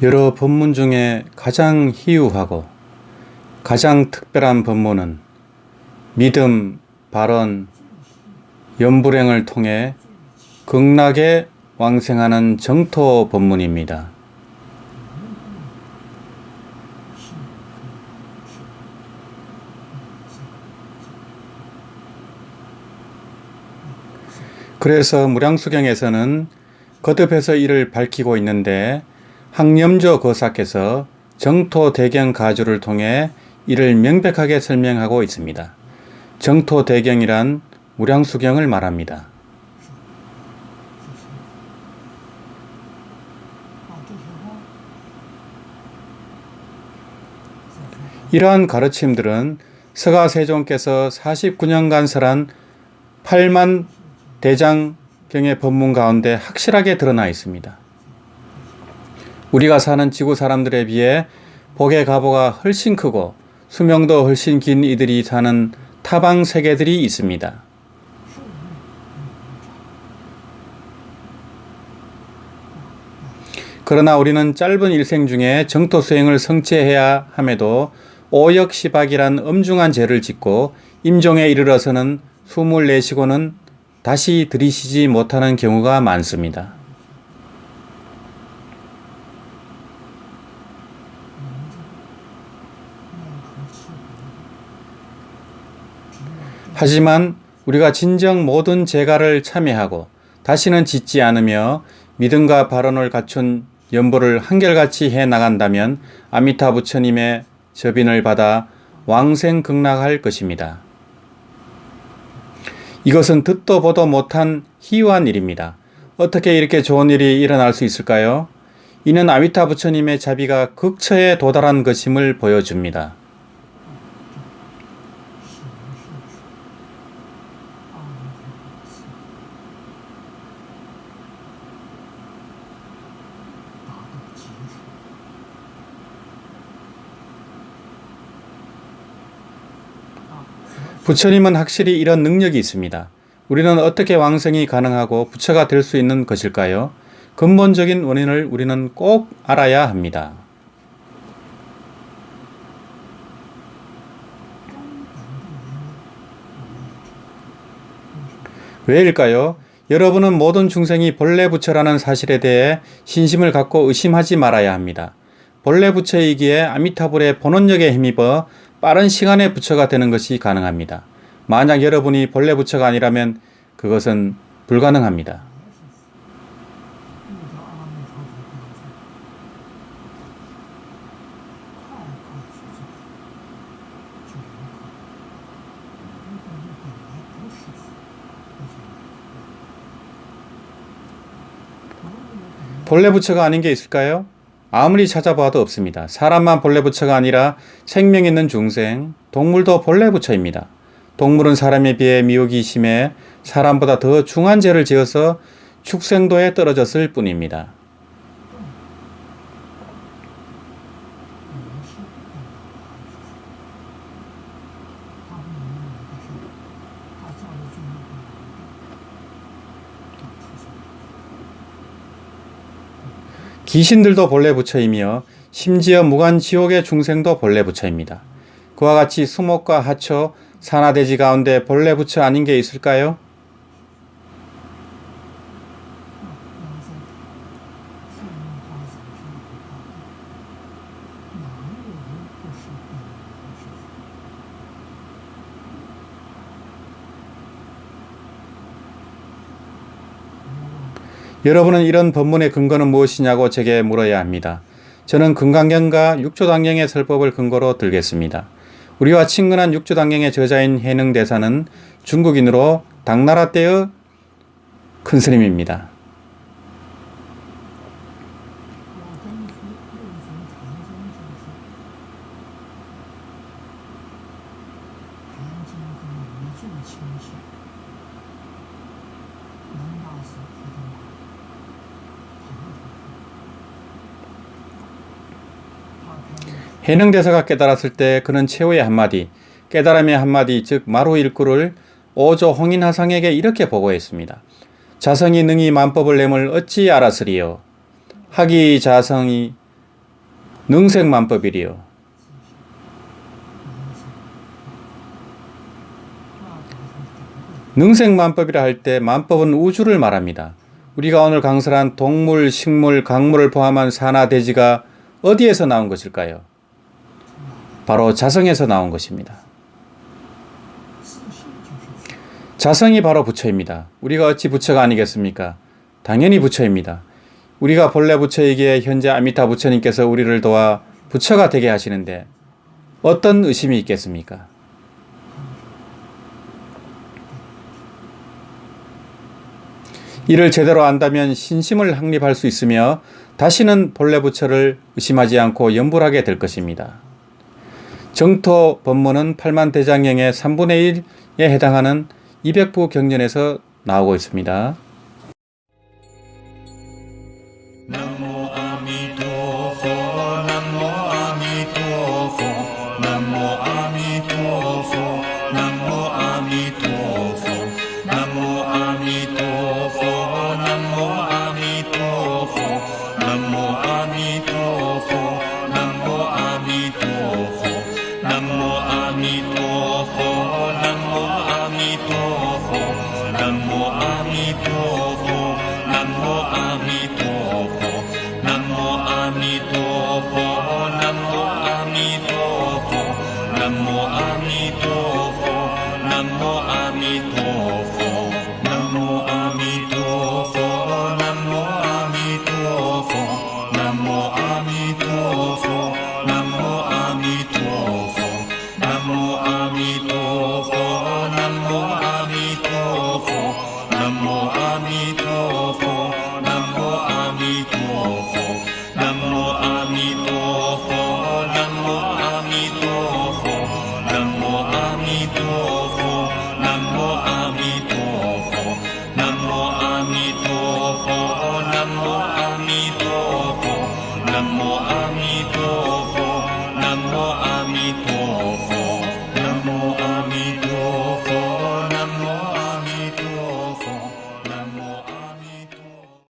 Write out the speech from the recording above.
여러 법문 중에 가장 희유하고 가장 특별한 법문은 믿음, 발언, 연불행을 통해 극락에 왕생하는 정토 법문입니다. 그래서 무량수경에서는 거듭해서 이를 밝히고 있는데 항염조 거사께서 정토 대경 가주를 통해 이를 명백하게 설명하고 있습니다. 정토 대경이란 무량수경을 말합니다. 이러한 가르침들은 서가 세종께서 49년간 설한 8만 대장경의 법문 가운데 확실하게 드러나 있습니다. 우리가 사는 지구 사람들에 비해 복의 가보가 훨씬 크고 수명도 훨씬 긴 이들이 사는 타방 세계들이 있습니다. 그러나 우리는 짧은 일생 중에 정토 수행을 성취해야 함에도 오역시박이란 엄중한 죄를 짓고 임종에 이르러서는 숨을 내쉬고는 다시 들이쉬지 못하는 경우가 많습니다. 하지만 우리가 진정 모든 재가를 참여하고 다시는 짓지 않으며 믿음과 발언을 갖춘 연보를 한결같이 해 나간다면 아미타 부처님의 저빈을 받아 왕생 극락할 것입니다. 이것은 듣도 보도 못한 희유한 일입니다. 어떻게 이렇게 좋은 일이 일어날 수 있을까요? 이는 아미타 부처님의 자비가 극처에 도달한 것임을 보여줍니다. 부처님은 확실히 이런 능력이 있습니다. 우리는 어떻게 왕성이 가능하고 부처가 될 수 있는 것일까요? 근본적인 원인을 우리는 꼭 알아야 합니다. 왜일까요? 여러분은 모든 중생이 본래 부처라는 사실에 대해 신심을 갖고 의심하지 말아야 합니다. 본래 부처이기에 아미타불의 본원력에 힘입어 빠른 시간에 부처가 되는 것이 가능합니다. 만약 여러분이 본래 부처가 아니라면 그것은 불가능합니다. 본래 부처가 아닌 게 있을까요? 아무리 찾아봐도 없습니다. 사람만 본래 부처가 아니라 생명 있는 중생, 동물도 본래 부처입니다. 동물은 사람에 비해 미혹이 심해 사람보다 더 중한 죄를 지어서 축생도에 떨어졌을 뿐입니다. 귀신들도 본래 부처이며 심지어 무간 지옥의 중생도 본래 부처입니다. 그와 같이 수목과 하초, 산하대지 가운데 본래 부처 아닌 게 있을까요? 여러분은 이런 법문의 근거는 무엇이냐고 제게 물어야 합니다. 저는 금강경과 육조당경의 설법을 근거로 들겠습니다. 우리와 친근한 육조당경의 저자인 해능 대사는 중국인으로 당나라 때의 큰 스님입니다. 해능 대사가 깨달았을 때 그는 최후의 한마디, 깨달음의 한마디, 즉 마루 일구를 오조 홍인하상에게 이렇게 보고했습니다. 자성이 능히 만법을 내물 어찌 알았으리요? 학이 자성이 능색만법이리요. 능색만법이라 할 때 만법은 우주를 말합니다. 우리가 오늘 강설한 동물, 식물, 강물을 포함한 산하 대지가 어디에서 나온 것일까요? 바로 자성에서 나온 것입니다. 자성이 바로 부처입니다. 우리가 어찌 부처가 아니겠습니까? 당연히 부처입니다. 우리가 본래 부처이기에 현재 아미타 부처님께서 우리를 도와 부처가 되게 하시는데 어떤 의심이 있겠습니까? 이를 제대로 안다면 신심을 확립할 수 있으며 다시는 본래 부처를 의심하지 않고 염불하게 될 것입니다. 정토 법문은 8만 대장경의 3분의 1에 해당하는 200부 경전에서 나오고 있습니다. 南无阿弥陀佛，南无阿弥陀佛，南无阿弥陀佛，南无阿弥陀佛，南无